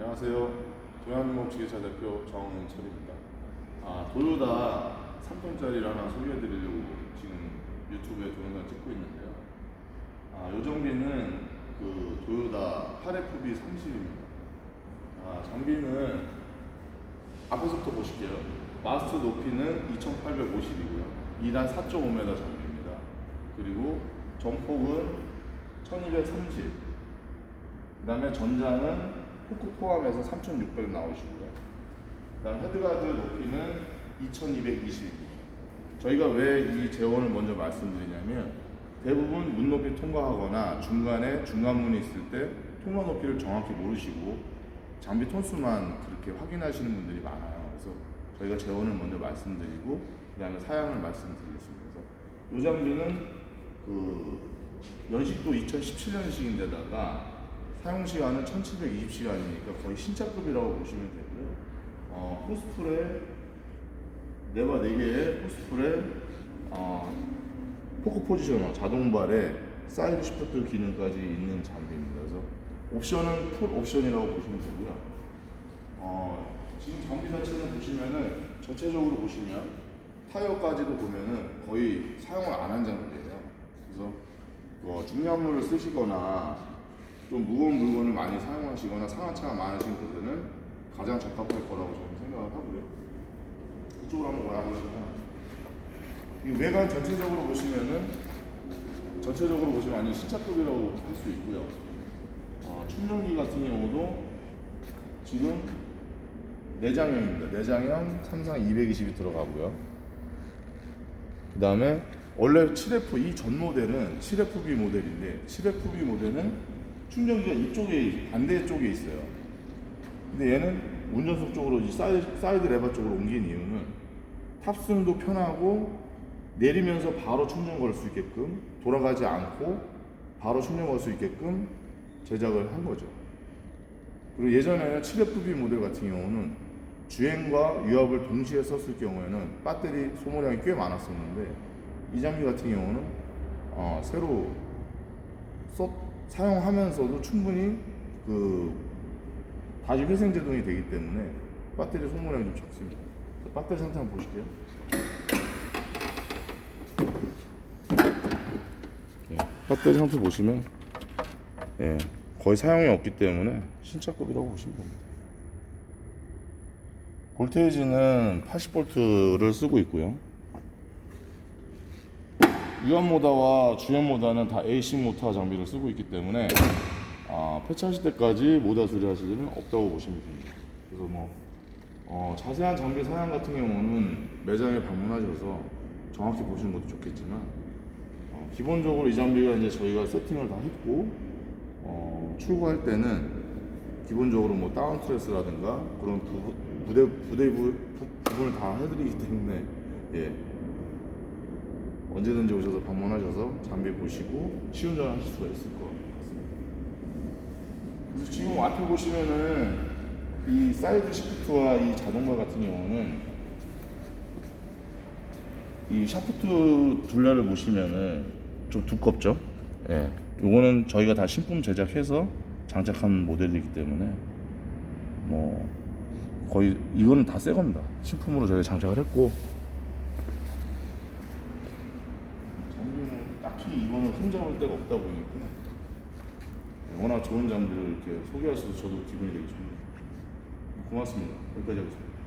안녕하세요. 조양목지게차 대표 정은철입니다. 아, 도요다 3톤짜리를 하나 소개해드리려고 지금 유튜브에 동영상 찍고 있는데요. 아, 요 장비는 그 도요다 8FB 30입니다. 아, 장비는 앞에서부터 보실게요. 마스트 높이는 2850이고요. 2단 4.5m 장비입니다. 그리고 전폭은 1230. 그 다음에 전장은 후크 포함해서 3600 나오시고요. 그 다음 헤드가드 높이는 2220. 저희가 왜 이 재원을 먼저 말씀드리냐면 대부분 문 높이 통과하거나 중간에 중간 문이 있을 때 통과 높이를 정확히 모르시고 장비 톤수만 그렇게 확인하시는 분들이 많아요. 그래서 저희가 재원을 먼저 말씀드리고 그다음에 사양을 말씀드리겠습니다. 그래서 이 장비는 그 연식도 2017년식인데다가 사용 시간은 1720시간이니까 거의 신차급이라고 보시면 되고요. 어, 호스풀에 네바 4개의 호스풀에 어, 포크 포지셔너 자동발에 사이드 시프트 기능까지 있는 장비입니다. 그래서 옵션은 풀 옵션이라고 보시면 되고요. 어, 지금 장비 자체는 보시면은 전체적으로 보시면 타이어까지도 보면은 거의 사용을 안 한 장비예요. 그래서 뭐 중량물을 쓰시거나 좀 무거운 물건을 많이 사용하시거나 상하차가 많으신 분들은 가장 적합할 거라고 저는 생각을 하고요. 이쪽으로 한번 와보시면 이 외관 전체적으로 보시면은 전체적으로 보시면 완전 신차급이라고 할 수 있고요. 어, 충전기 같은 경우도 지금 내장형입니다. 내장형 삼상 220이 들어가고요. 그 다음에 원래 7F 이 전 모델은 7FB 모델인데 7FB 모델은 충전기가 이쪽에 반대 쪽에 있어요. 근데 얘는 운전석 쪽으로 이 사이드, 사이드 레버 쪽으로 옮긴 이유는 탑승도 편하고 내리면서 바로 충전 걸 수 있게끔 돌아가지 않고 바로 충전 걸 수 있게끔 제작을 한 거죠. 그리고 예전에는 7FB 모델 같은 경우는 주행과 유압을 동시에 썼을 경우에는 배터리 소모량이 꽤 많았었는데 이 장비 같은 경우는 어, 새로 썼, 사용하면서도 충분히 그 다시 회생 제동이 되기 때문에 배터리 소모량이 좀 적습니다. 배터리 상태 한번 보실게요. 예, 배터리 상태 보시면 예, 거의 사용이 없기 때문에 신차급이라고 보시면 됩니다. 볼테이지는 80볼트를 쓰고 있고요. 유압 모터와 주행 모터는 다 AC 모터 장비를 쓰고 있기 때문에 아, 폐차하실 때까지 모터 수리하실 일은 없다고 보시면 됩니다. 그래서 뭐 어, 자세한 장비 사양 같은 경우는 매장에 방문하셔서 정확히 보시는 것도 좋겠지만 어, 기본적으로 이 장비가 이제 저희가 세팅을 다 했고 어, 출고할 때는 기본적으로 뭐 다운 트레스라든가 그런 부, 부대 부대 부, 부, 부분을 다 해드리기 때문에 예 언제든지 오셔서 방문하셔서 장비 보시고 시운전 하실 수가 있을 것 같습니다. 그래서 지금 앞에 보시면은 이 사이드 시프트와 이 자동화 같은 경우는 이 샤프트 둘레를 보시면은 좀 두껍죠. 예. 요거는 저희가 다 신품 제작해서 장착한 모델이기 때문에 뭐 거의 이거는 다 새 겁니다. 신품으로 저희가 장착을 했고 장비는 딱히 이거는 흠잡을 데가 없다 보니까 워낙 좋은 장비를 이렇게 소개하셔서 저도 기분이 되게 좋습니다. 고맙습니다. 여기까지 하겠습니다.